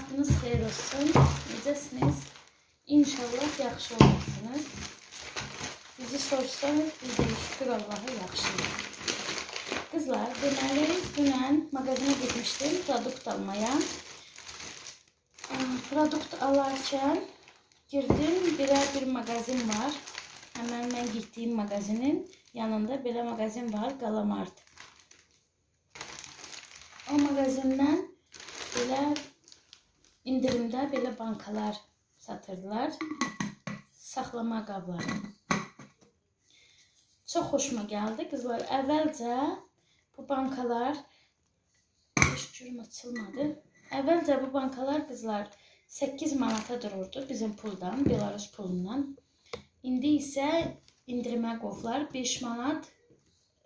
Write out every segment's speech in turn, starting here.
Vaxtınız xeyir olsun. Necəsiniz? İnşallah yaxşı olasınız. Bizi sorsanız biz de şükür Allah'a yaxşıyıq. Kızlar, deməli, dünən mağazına gitmiştim produkt almaya. Produkt alarken girdim, belə bir mağazin var. Hemen mən gittiğim mağazinin yanında belə mağazin var, Galamart. O mağazindən belə indirimdə belə bankalar satırdılar. Saxlama qabları. Çox xoşuma gəldi qızlar. Əvvəlcə bu bankalar heç cürüm açılmadı. Əvvəlcə bu bankalar qızlar 8 manata dururdu bizim puldan, Belarus pulundan. İndi isə indirimə qovlar 5 manat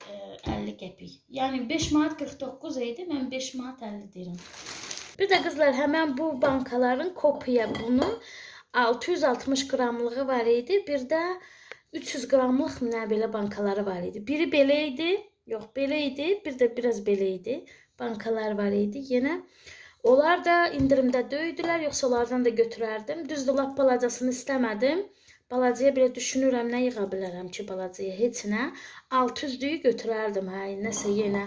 e, 50 qəpik. Yəni 5 manat 49 idi, mən 5 manat 50 deyirəm. Bir də qızlar həmən bu bankaların kopya bunun 660 qramlığı var idi. Bir də 300 qramlıq nə belə bankaları var idi. Biri belə idi, yox belə idi, bir də biraz belə idi. Bankalar var idi. Yenə onlar da indirimdə döydülər, yoxsa onlardan da götürərdim. Düzdür, lap balacasını istəmədim. Balacaya belə düşünürəm nə yığa bilərəm ki, balacaya heç nə. 600-lüyü götürərdim, hə, nəsə yenə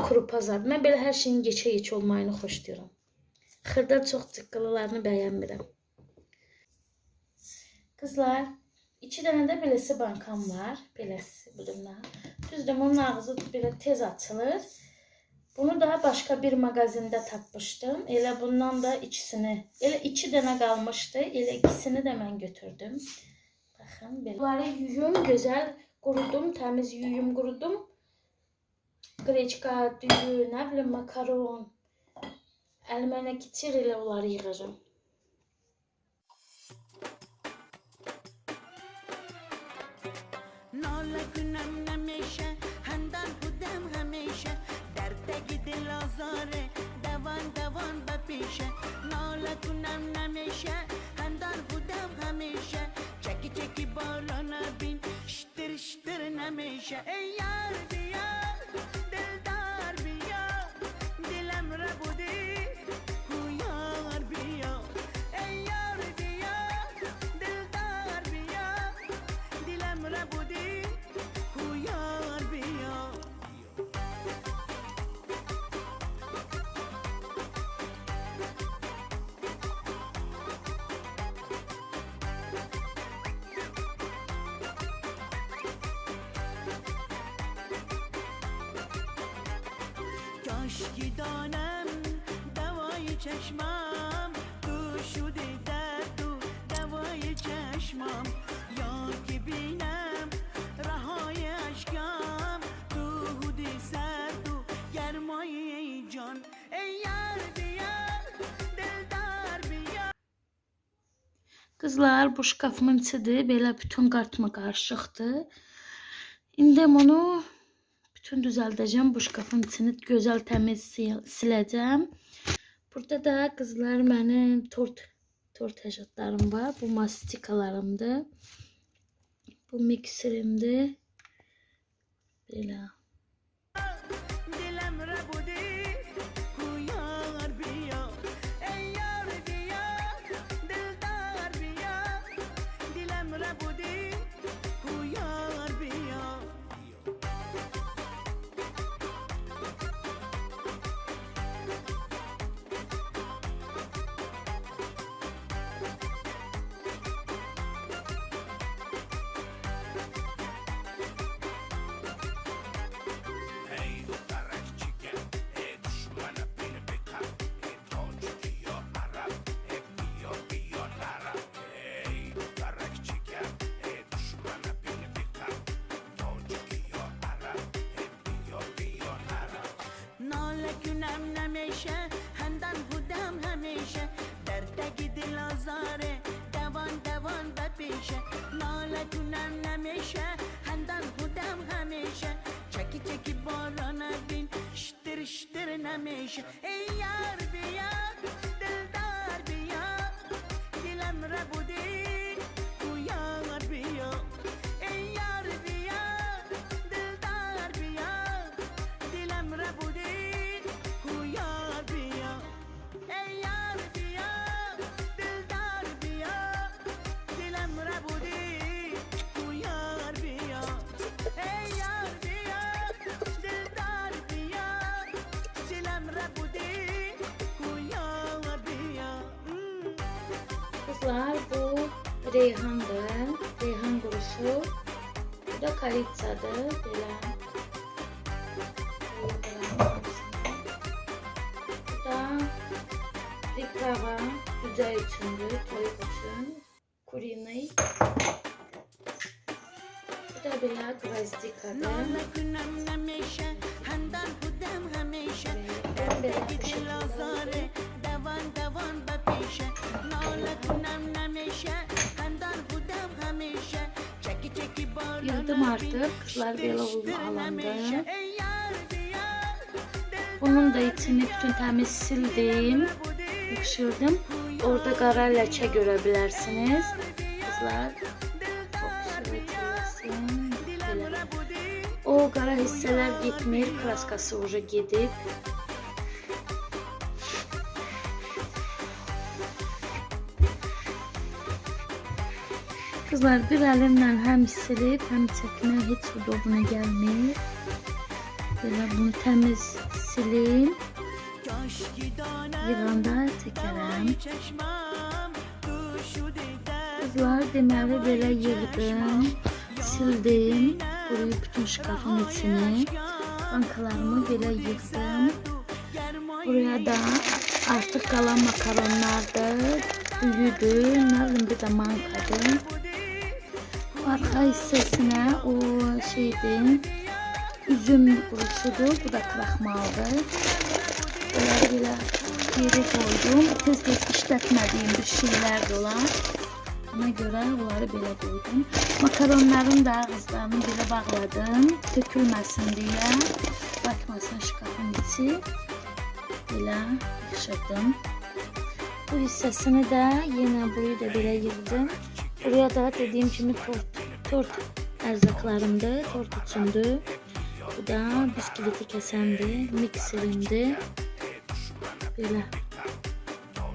kuru pazar. Mən belə hər şeyin geçə-geçə olmayını xoşlayıram. Xırda çox çıqqılılarını bəyənmirəm. Qızlar, iki dənə də beləsi bankam var. Beləsi budumla. Düzdür, bunun ağzı belə tez açılır. Bunu da başka bir magazinde tapmışdım. Elə bundan da ikisini, elə iki dənə qalmışdı. Elə ikisini də mən götürdüm. Baxın belə. Bunları yuyum, gözəl qurudum, təmiz yuyum, qurudum. Qreçka, düyü, nə bilim makaron. Əlimə nə keçir elə onları yığacağım. ناله کنم نمیشه هندن بودم همیشه درد دل آزاره دوان دوان بپیشه ناله کنم نمیشه هندن بودم همیشه چکی چکی بالا نبین شتر شتر نمیشه ای یار کاشکی دانم دوای چشمم تو شده درد و دوای چشمم یا که بینم رهای اشکم تو هود سرد و گرمای ای جان ای یار بیا دلدار بیا Kızlar bu şkafımın içidir. Belə bütün qartma qarışıqdır. İndi onu bütün düzəldəcəm. Bu şkafın içini gözəl təmiz sil- siləcəm. Burada da qızlar mənim tort tort əcadlarım var. Bu mastikalarımdır. Bu mikserimdir. Belə. mexa. çocuklar bu reyhandı. Reyhan kurusu. Bu da kalitsadı. Böyle. Bu da dikrava. Güzel içindi. Toyuk için. Kurinay. Bu da böyle kvazdikadı. Ben böyle bu şekilde. Yıldım artık. Kızlar böyle oldu alanda. Onun da içini bütün təmiz sildim. Yıxışırdım. Orada qara ləkə görə bilərsiniz. Qızlar O qara hissələr getmir, kraskası uca gedib. Kızlar bir alemden hem silip hem tekne hiç dolabına gelmeyi. Böyle bunu temiz sileyim. Yılanda tekerem. Kızlar deməli böyle yığdım. Sildim. Burayı bütün şkafın içini. Bankalarımı böyle yığdım. Buraya da artık kalan makaronlardır. Büyüdü. Nerede bir de mankadır. Arxa hissəsinə o şeydir, üzüm qurusudur, bu da kraxmaldır. Belə belə geri koydum. Tez tez işlətmədiyim bir şeylər olan. Ona görə onları belə qoydum. Makaronların da ağızlarını belə bağladım. Tökülməsin deyə. Batmasın şkafın içi. Belə yığışdırdım. Bu hissəsini də yenə burayı da belə yığdım. Buraya da dediğim gibi tort, tort ərzaqlarımdır, tort üçündür. Bu da biskileti kəsəmdir, mikserimdir. Belə.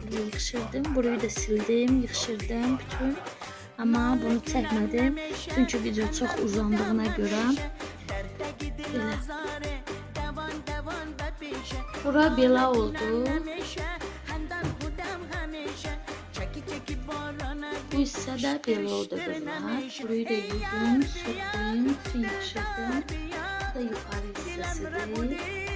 Belə yığışırdım. Burayı da sildim, yığışırdım bütün. Amma bunu çəkmədim. Çünki video çox uzandığına görə. Belə. Bura belə oldu. Bu hissə də belə oldu qızlar. Burayı da yığdım, söktüm, bütün yığışırdım. Bu da yuxarı hissəsidir.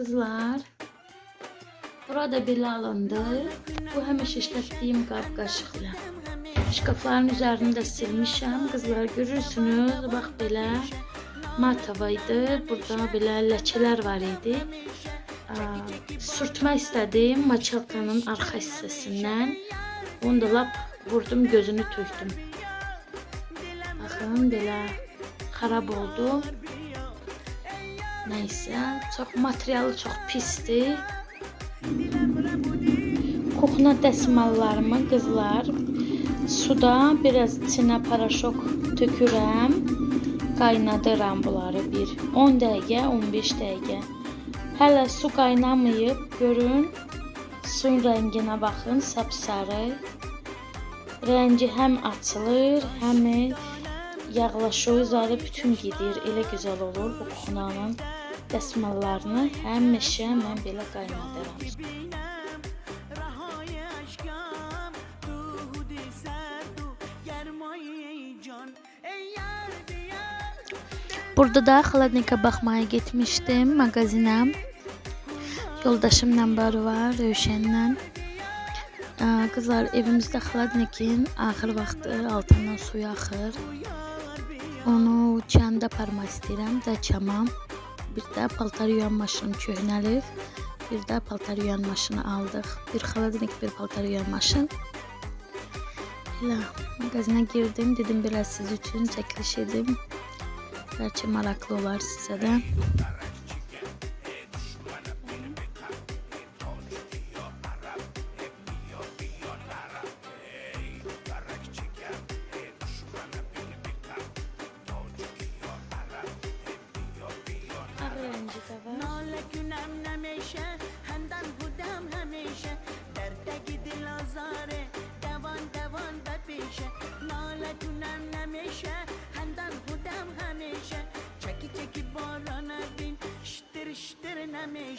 Qızlar, burada belə alındı. Bu həmişə işlətdiyim qab qaşıqla. Şkafların üzərini də silmişəm. Qızlar görürsünüz, bax belə matava idi. Burada belə ləkələr var idi. Sürtmək istədim maçalkanın arxa hissəsindən. Onu da lap vurdum, gözünü tökdüm. Baxın, belə xarab oldu. Nəysə, çox materialı çox pisdir. Kuxna dəsmallarımı qızlar suda biraz içinə paraşok tökürəm. Qaynadıram bunları bir 10 dəqiqə, 15 dəqiqə. Hələ su qaynamayıb, görün. Suyun rənginə baxın, sapsarı. Rəngi həm açılır, həm yağlaşır, üzəri bütün gedir. Elə gözəl olur bu kuxnanın dəsmallarını həmişə mən belə qaynadıram. Burada da xladnika baxmaya getmişdim mağazinə. Yoldaşımla Barvar, Rövşənlə. Qızlar evimizdə xladnikin axır vaxtı altından suyu axır. Onu kəndə aparmaq istəyirəm də çamam. Bir də paltar yuyan maşın köhnəlib, bir də paltar yuyan maşını aldıq. Bir xaladenik bir paltar yuyan maşın. Elə mağazına girdim, dedim belə siz üçün çəkiliş edim. Bəlkə maraqlı olar sizə də.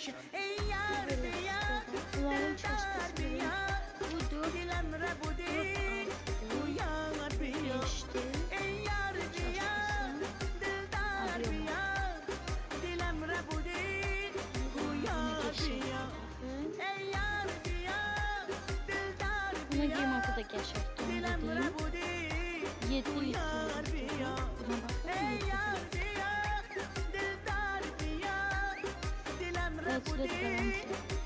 yaşa Ey yar diyar Dildar diyar Dilem rabudi Uyar diyar Ey yar diyar Dildar diyar Dilem rabudi Uyar diyar Ey yar diyar Dildar diyar Buna Masadaki yaşar Dilem rabudi Yedi yedi Buna baksana yedi Sudah.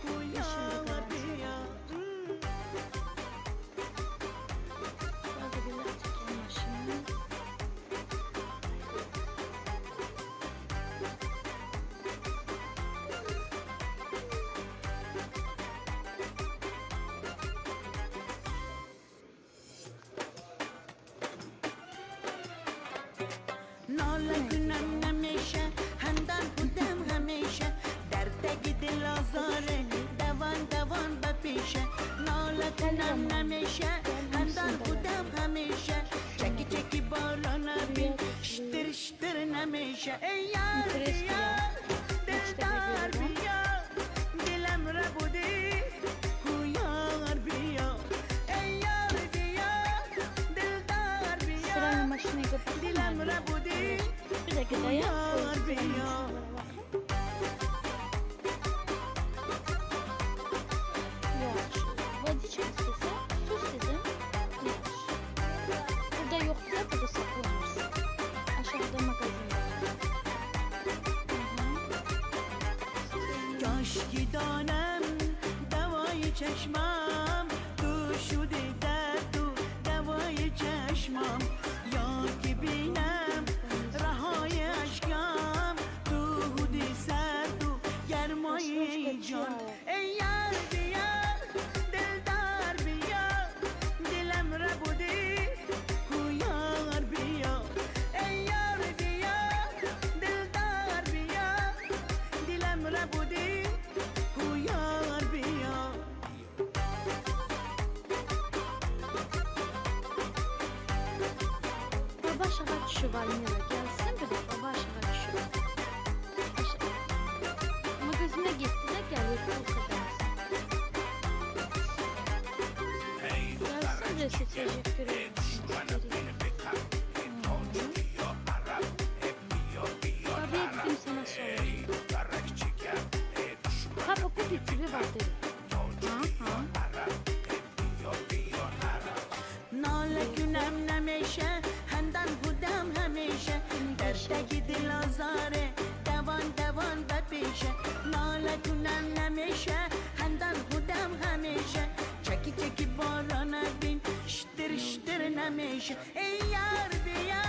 gidin lazare Devan devan bepişe Nalak nam nameşe Handan kudam hameşe. Çeki çeki barana bin Ştır ştır nameşe Ey yar diyar Dildar biyar Dilem rabudi Dilem rabudi Kuyar biyar Isso. Шевальный лагерь. dinlemiş Ey yar diyar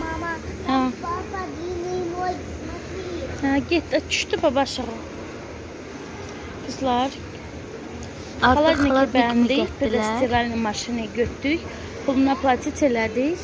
мама. А. Папа длинный ноль, смотри. А, git, e, açtı baba şağı. Kızlar. Xalar nəki bəyəndik, pedestivalin maşını götdük, puluna platit elədik.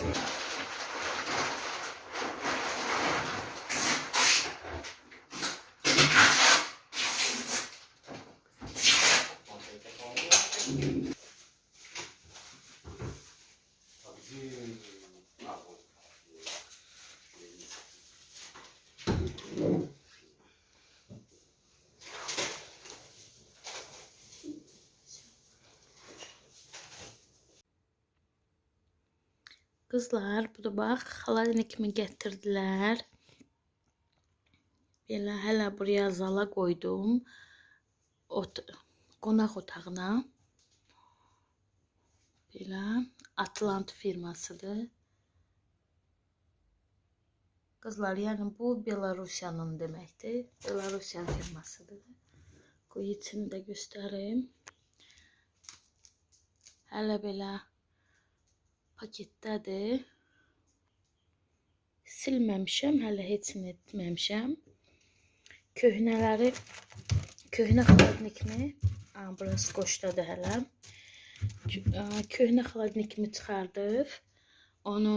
Kızlar bu da bak xalanikimi gətirdilər. Belə hələ buraya zala qoydum. Ot qonaq otağına. Belə Atlant firmasıdır. Kızlar yani bu Belarusiyanın deməkdir. Belarusiyan firmasıdır. Qoy içini də göstərim. Hələ belə paketdədir. Silməmişəm, hələ heç nə etməmişəm. Köhnələri köhnə xaladnikmi? Aa, burası qoşdadır hələ. Köhnə xaladnikimi çıxardıb onu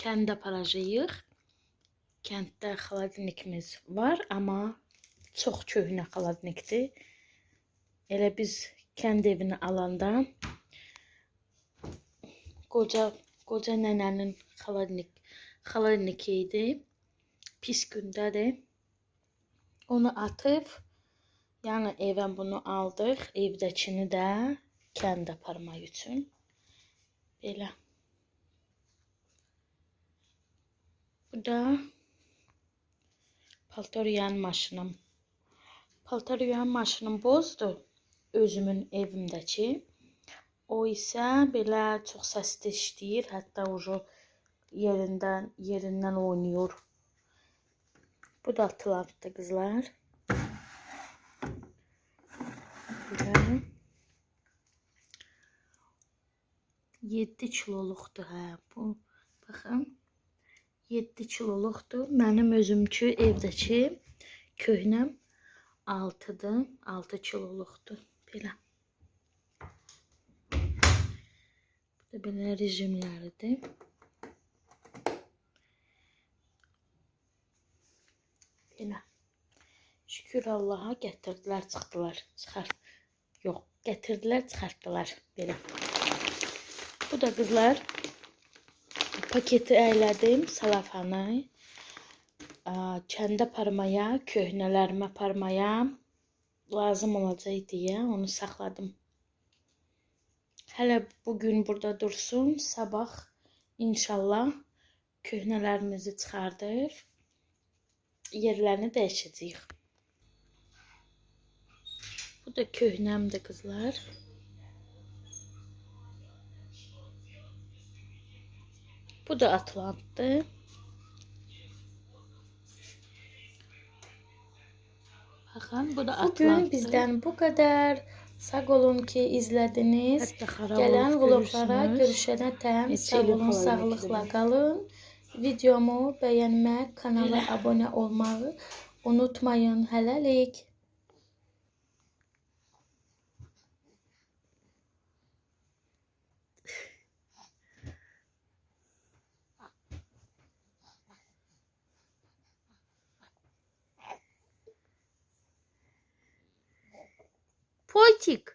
kəndə aparacağıq. Kənddə xaladnikimiz var, amma çox köhnə xaladnikdir. Elə biz kənd evini alanda qoca qoca nənənin xaladnik xaladniki idi. Pis gündədir. Onu atıb yəni evə bunu aldıq. Evdəkini də kəndə aparmaq üçün. Belə. Bu da paltar yuyan maşınım. Paltar yuyan maşınım bozdu. Özümün evimdəki. O isə belə çox səsli işləyir, hətta ucu yerindən yerindən oynayır. Bu da Atlant'da qızlar. Belə. 7 kiloluqdur hə bu. Baxın. 7 kiloluqdur. Mənim özümkü evdəki köhnəm 6-dır. 6 kiloluqdur. Belə. Belə rejimləridir. Belə. Şükür Allaha gətirdilər, çıxdılar. Çıxar. Yox, gətirdilər, çıxartdılar. Belə. Bu da qızlar paketi əylədim, salafanı. Kəndə parmaya, köhnələrimə parmaya lazım olacaq deyə onu saxladım. Hələ bugün burada dursun, sabah inşallah köhnələrimizi çıxardıb yerlərini dəyişəcəyik. Bu da köhnəmdir qızlar. Bu da Atlant'tı. Bakın bu da Atlant'tı. Bugün bizden bu kadar. Sağ olun ki Gelen olub vloglara tem. Neçə Sağ olun, bekledim. kalın. Videomu beğenmek, kanala abone olmayı unutmayın. Hələlik. котик.